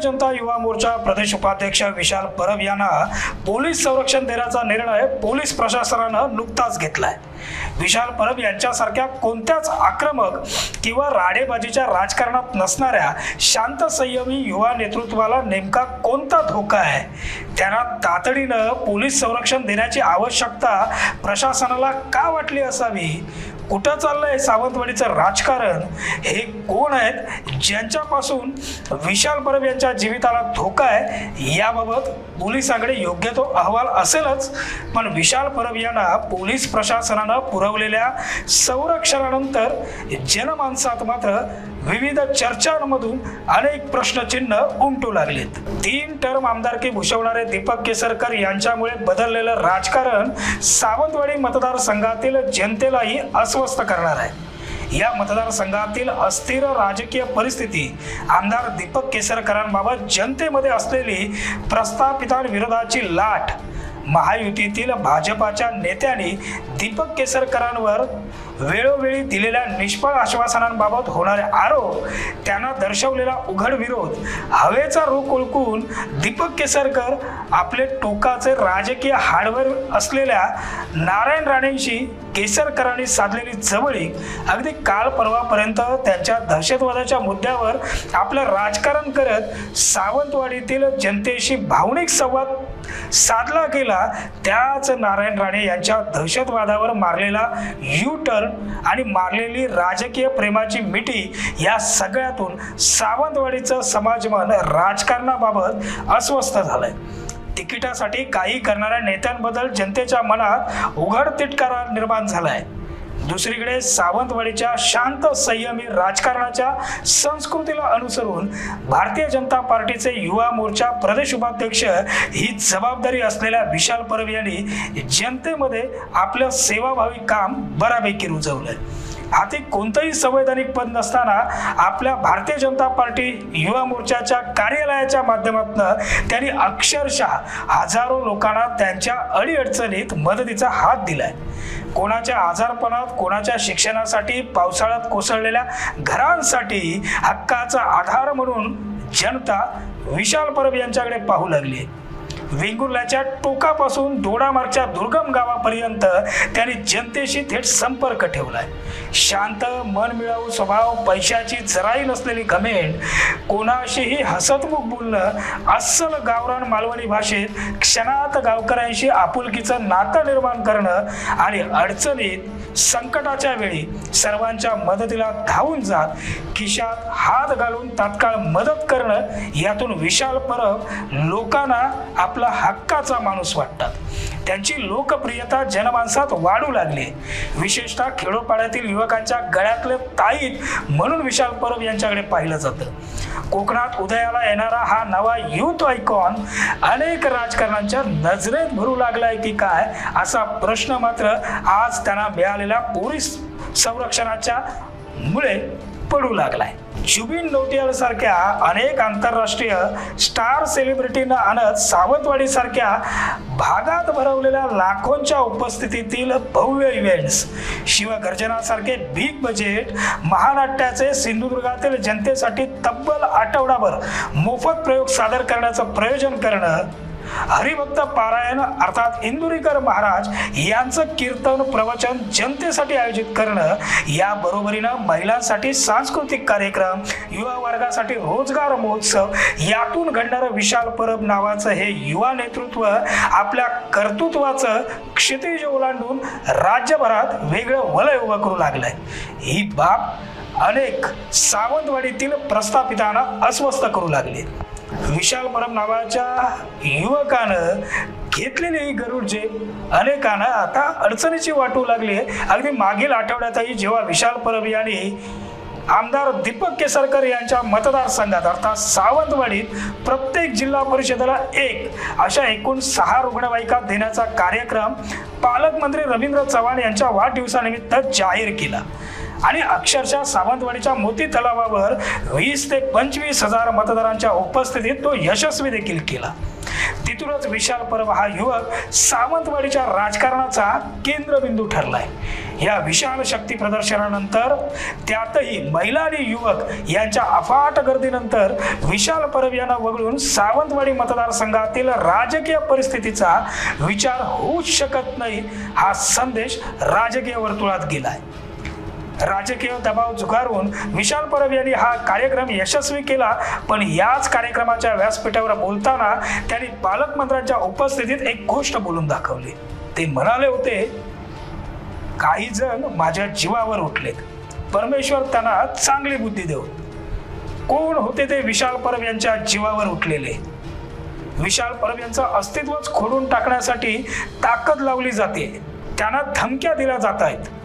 जनता युवा मोर्चा प्रदेश उपाध्यक्ष विशाल परब यांना पोलीस संरक्षण देण्याचा निर्णय पोलीस प्रशासनानं नुकताच घेतलाय. विशाल परब यांच्यासारख्या कोणत्याच आक्रमक किंवा राडेबाजीच्या राजकारणात नसणाऱ्या शांत संयमी युवा नेतृत्वाला नेमका कोणता धोका आहे? त्यांना तातडीनं पोलीस संरक्षण देण्याची आवश्यकता प्रशासनाला का वाटली असावी? कुठं चाललंय सावंतवाडीचं राजकारण? हे कोण आहेत? ज्यांच्यापासून विशाल परब यांच्या जीविताला धोका आहे याबाबत पोलिसांकडे योग्य तो अहवाल असेलच. पण विशाल परब यांना पोलीस प्रशासनानं पुरवलेल्या संरक्षणानंतर जनमानसात मात्र विविध चर्चांमधून अनेक प्रश्नचिन्ह उमटू लागलेत. तीन टर्म आमदारकी भूषवणारे दीपक केसरकर यांच्यामुळे बदललेलं राजकारण सावंतवाडी मतदारसंघातील जनतेलाही अस्वस्थ करणार आहे. या मतदारसंघातील अस्थिर राजकीय परिस्थिती आमदार दीपक केसरकरांबाबत जनतेमध्ये असलेली प्रस्थापितांविरोधाची लाट महायुतीतील भाजपाच्या नेत्यांनी दीपक केसरकरांवर वेळोवेळी दिलेल्या निष्फळ आश्वासनांबाबत होणारे आरोप त्यांना दर्शवलेला उघड विरोध हवेचा रोख ओळखून दीपक केसरकर आपले टोकाचे राजकीय हाडवर असलेल्या नारायण राणेंशी केसरकरांनी साधलेली जवळीक अगदी काल परवापर्यंत त्यांच्या दहशतवादाच्या मुद्द्यावर आपलं राजकारण करत सावंतवाडीतील जनतेशी भावनिक संवाद साधला गेला त्याच नारायण राणे यांच्या दहशतवादावर मारलेला यू टर्न आणि मारलेली राजकीय प्रेमाची मिठी या सगळ्यातून सावंतवाडीचं समाजमन राजकारणाबाबत अस्वस्थ झालंय. तिकिटासाठी काही करणाऱ्या नेत्यांबद्दल जनतेच्या मनात उघड तिटकारा निर्माण झालाय. दुसरीकडे सावंतवाडीच्या शांत संयमी राजकारणाच्या संस्कृतीला अनुसरून भारतीय जनता पार्टीचे युवा मोर्चा प्रदेश उपाध्यक्ष ही जबाबदारी असलेल्या विशाल परब यांनी जनतेमध्ये आपलं सेवाभावी काम बऱ्यापैकी रुजवलंय. हाती कोणतंही संवैधानिक पद नसताना आपल्या भारतीय जनता पार्टी युवा मोर्चाच्या कार्यालयाच्या माध्यमातून त्यांनी अक्षरशः हजारो लोकांना त्यांच्या अडीअडचणीत मदतीचा हात दिलाय. कोणाच्या आजारपणात कोणाच्या शिक्षणासाठी पावसाळ्यात कोसळलेल्या घरांसाठी हक्काचा आधार म्हणून जनता विशाल परब यांच्याकडे पाहू लागली वेंगुर्ल्याच्या टोकापासून दोडामार्गच्या दुर्गम गावापर्यंत त्यांनी जनतेशी थेट संपर्क ठेवलाय. शांत मन स्वभाव पैशाची जराही नसलेली घमेंड कोणाशीही हसतमुख बोलणं अस्सल गावरान मालवणी भाषेत क्षणात गावकऱ्यांशी आपुलकीचं नातं निर्माण करणं आणि अडचणीत संकटाच्या वेळी सर्वांच्या मदतीला धावून जात खिशात हात घालून तात्काळ मदत करणं यातून विशाल परब लोकांना आपला हक्काचा माणूस वाटतात. त्यांची लोकप्रियता जनमानसात वाढू लागली. विशेषतः खेडोपाड्यातील युवकांच्या गळ्यातले ताईत म्हणून विशाल परब यांच्याकडे पाहिलं जातं. कोकणात उदयाला येणारा हा नवा युथ आयकॉन अनेक राजकारणांच्या नजरेत भरू लागलाय की काय असा प्रश्न मात्र आज त्यांना मिळालेल्या पोलीस संरक्षणाच्या मुळे पडू लागलाय. जुबिन नोटियाल सारख्या अनेक आंतरराष्ट्रीय स्टार सेलिब्रिटींना आणत सावंतवाडी सारख्या भागात भरवलेल्या लाखोंच्या उपस्थितीतील भव्य इव्हेंट्स शिवगर्जनासारखे बिग बजेट महानाट्याचे सिंधुदुर्गातील जनतेसाठी तब्बल आठवडाभर मोफत प्रयोग सादर करण्याचं प्रयोजन करणं हरिभक्त पारायण अर्थात इंदुरीकर महाराज यांचं कीर्तन प्रवचन जनतेसाठी आयोजित करणं या बरोबरीनं महिलांसाठी सांस्कृतिक कार्यक्रम युवा वर्गासाठी रोजगार महोत्सव यातून घडणारं विशाल परब नावाचं हे युवा नेतृत्व आपल्या कर्तृत्वाचं क्षितिज ओलांडून राज्यभरात वेगळं वलय उभं करू लागलंय. ही बाब अनेक सावंतवाडीतील प्रस्थापितांना अस्वस्थ करू लागली. विशाल परब नावाच्या युवकानं घेतलेली गरुडचे गरुड जेब अनेकांना आता अडचणीची वाटू लागली आहे. अगदी मागील आठवड्यातही जेव्हा विशाल परब यांनी आमदार दीपक केसरकर यांच्या मतदारसंघात अर्थात सावंतवाडीत प्रत्येक जिल्हा परिषदेला एक अशा एकूण सहा रुग्णवाहिका देण्याचा कार्यक्रम पालकमंत्री रवींद्र चव्हाण यांच्या वाढदिवसानिमित्त जाहीर केला. आणि अक्षरशः सावंतवाडीच्या मोती तलावावर वीस ते पंचवीस हजार मतदारांच्या उपस्थितीत तो यशस्वी देखील केला. तिथूनच विशाल परब हा युवक सावंतवाडीच्या राजकारणाचा केंद्रबिंदू ठरलाय. या विशाल शक्ती प्रदर्शनानंतर त्यातही महिला आणि युवक यांच्या अफाट गर्दीनंतर विशाल परब यांना वगळून सावंतवाडी मतदारसंघातील राजकीय परिस्थितीचा विचार होऊच शकत नाही हा संदेश राजकीय वर्तुळात गेलाय. राजकीय दबाव झुगारून विशाल परब यांनी हा कार्यक्रम यशस्वी केला. पण याच कार्यक्रमाच्या व्यासपीठावर बोलताना त्यांनी पालकमंत्र्यांच्या उपस्थितीत एक गोष्ट बोलून दाखवली. ते म्हणाले होते काही जण माझ्या जीवावर उठलेत. परमेश्वर त्यांना चांगली बुद्धी देऊ कोण होते ते विशाल परब यांच्या जीवावर उठलेले? विशाल परब यांचं अस्तित्वच खोडून टाकण्यासाठी ताकद लावली जाते. त्यांना धमक्या दिल्या जात आहेत.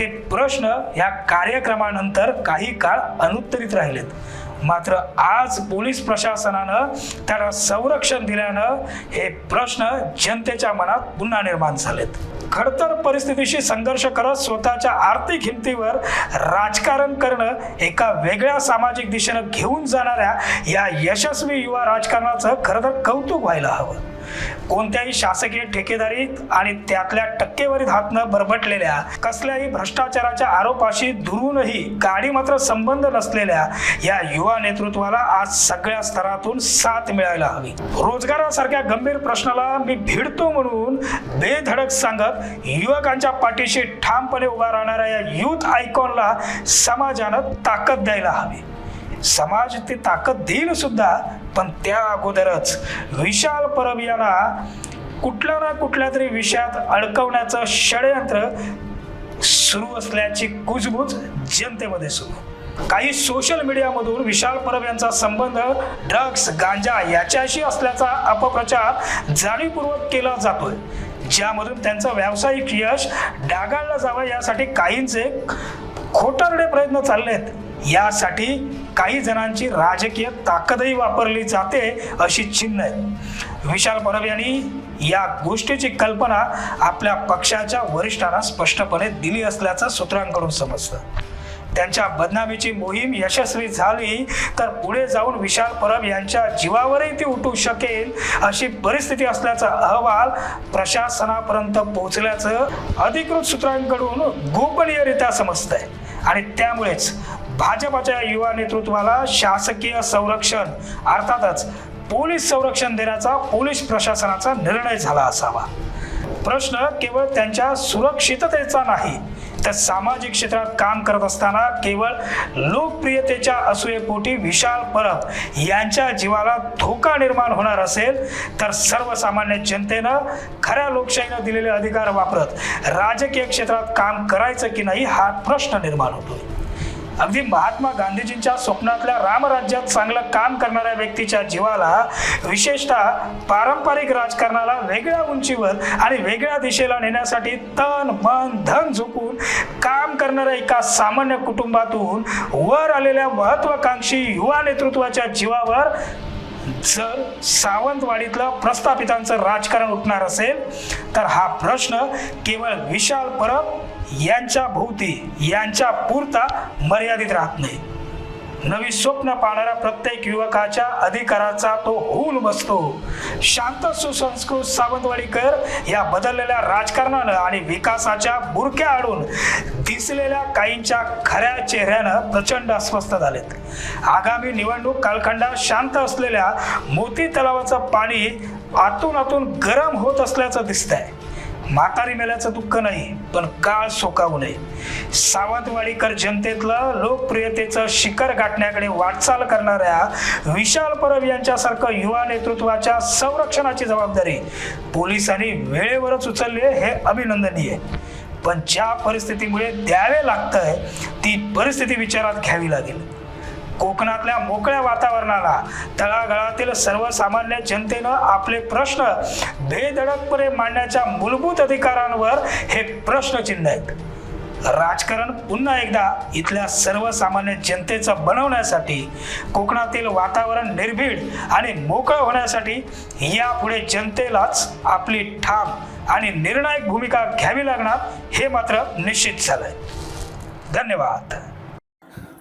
ते प्रश्न ह्या कार्यक्रमानंतर काही काळ अनुत्तरित राहिलेत. मात्र आज पोलीस प्रशासनानं त्याला संरक्षण दिल्यानं हे प्रश्न जनतेच्या मनात पुन्हा निर्माण झालेत. खडतर परिस्थितीशी संघर्ष करत स्वतःच्या आर्थिक हिमतीवर राजकारण करणं एका वेगळ्या सामाजिक दिशेनं घेऊन जाणाऱ्या या यशस्वी युवा राजकारणाचं खरं तर कौतुक व्हायला हवं. कोणत्याही शासकीय ठेकेदारीत आणि त्यातल्या टक्केवारीत हात न बरबटलेल्या कसल्याही भ्रष्टाचाराच्या आरोपाशी दुरूनही गाडी मात्र संबंध नसलेल्या या युवा नेतृत्वाला आज सगळ्या स्तरातून साथ मिळायला हवी. रोजगारासारख्या गंभीर प्रश्नाला मी भिडतो म्हणून बेधडक सांगत युवकांच्या पाठीशी ठामपणे उभा राहणाऱ्या या युथ आयकॉनला समाजानं ताकद द्यायला हवी. समाज ती ताकद देईल सुद्धा पण त्या अगोदरच विशाल परब यांना कुठल्या ना कुठल्या तरी विषयात अडकवण्याचं षडयंत्र सुरू असल्याची कुजबूज जनतेमध्ये सुरू. काही सोशल मीडियामधून विशाल परब यांचा संबंध ड्रग्स गांजा याच्याशी असल्याचा अपप्रचार जाणीवपूर्वक केला जातोय ज्यामधून त्यांचं व्यावसायिक यश डागाळलं जावं यासाठी काहींचे खोटारडे प्रयत्न चालले आहेत यासाठी काही जणांची राजकीय ताकदही वापरली जाते अशी चिन्ह आहे विशाल परब यांनी या गोष्टीची कल्पना आपल्या पक्षाच्या वरिष्ठांना स्पष्टपणे दिली असल्याचं सूत्रांकडून समजतं. त्यांच्या बदनामीची मोहीम यशस्वी झाली तर पुढे जाऊन विशाल परब यांच्या जीवावरही ती उठू शकेल अशी परिस्थिती असल्याचा अहवाल प्रशासनापर्यंत पोहोचल्याचं अधिकृत सूत्रांकडून गोपनीयरित्या समजतंय. आणि त्यामुळेच भाजपाच्या युवा नेतृत्वाला शासकीय संरक्षण अर्थातच पोलीस संरक्षण देण्याचा पोलीस प्रशासनाचा निर्णय झाला असावा. प्रश्न केवळ त्यांच्या सुरक्षिततेचा नाही तर सामाजिक क्षेत्रात काम करत असताना केवळ लोकप्रियतेच्या असूयेपोटी विशाल परब यांच्या जीवाला धोका निर्माण होणार असेल तर सर्वसामान्य जनतेनं खऱ्या लोकशाहीनं दिलेले अधिकार वापरत राजकीय क्षेत्रात काम करायचं की नाही हा प्रश्न निर्माण होतो अगदी महात्मा गांधीजींच्या स्वप्नातल्या रामराज्यात चांगलं काम करणाऱ्या व्यक्तीच्या जीवाला विशेषतः पारंपरिक राजकारणाला वेगळ्या उंचीवर आणि वेगळ्या दिशेला नेण्यासाठी तन मन धन झुकून काम करणाऱ्या एका सामान्य कुटुंबातून वर आलेल्या महत्वाकांक्षी युवा नेतृत्वाच्या जीवावर जर सावंतवाडीतलं प्रस्थापितांचं राजकारण उठणार असेल तर हा प्रश्न केवळ विशाल परब यांच्या भोवती यांच्या पुरता मर्यादित राहत नाही. नवी स्वप्न पाहणाऱ्या प्रत्येक युवकाच्या अधिकाराचा तो होऊन बसतो. शांत सुसंस्कृत सावंतवाडीकर या बदललेल्या राजकारणानं आणि विकासाच्या बुरक्या आडून दिसलेल्या काहींच्या खऱ्या चेहऱ्यानं प्रचंड अस्वस्थ झालेत. आगामी निवडणूक कालखंडात शांत असलेल्या मोती तलावाचं पाणी आतून आतून गरम होत असल्याचं दिसतंय. म्हातारी मेल्याचं दुःख नाही पण काळ सोकावू नये. सावंतवाडीकर जनतेतलं लोकप्रियतेचं शिखर गाठण्याकडे वाटचाल करणाऱ्या विशाल परब यांच्यासारखं युवा नेतृत्वाच्या संरक्षणाची जबाबदारी पोलिसांनी वेळेवरच उचलली आहे हे अभिनंदनीय. पण ज्या परिस्थितीमुळे द्यावे लागतंय ती परिस्थिती विचारात घ्यावी लागेल. कोकणातल्या मोकळ्या वातावरणाला तळागाळातील सर्वसामान्य जनतेनं आपले प्रश्न बेधडकपणे मांडण्याच्या मूलभूत अधिकारांवर हे प्रश्नचिन्ह आहेत. राजकारण पुन्हा एकदा इथल्या सर्वसामान्य जनतेचं बनवण्यासाठी कोकणातील वातावरण निर्भीड आणि मोकळं होण्यासाठी यापुढे जनतेलाच आपली ठाम आणि निर्णायक भूमिका घ्यावी लागणार हे मात्र निश्चित झालंय. धन्यवाद.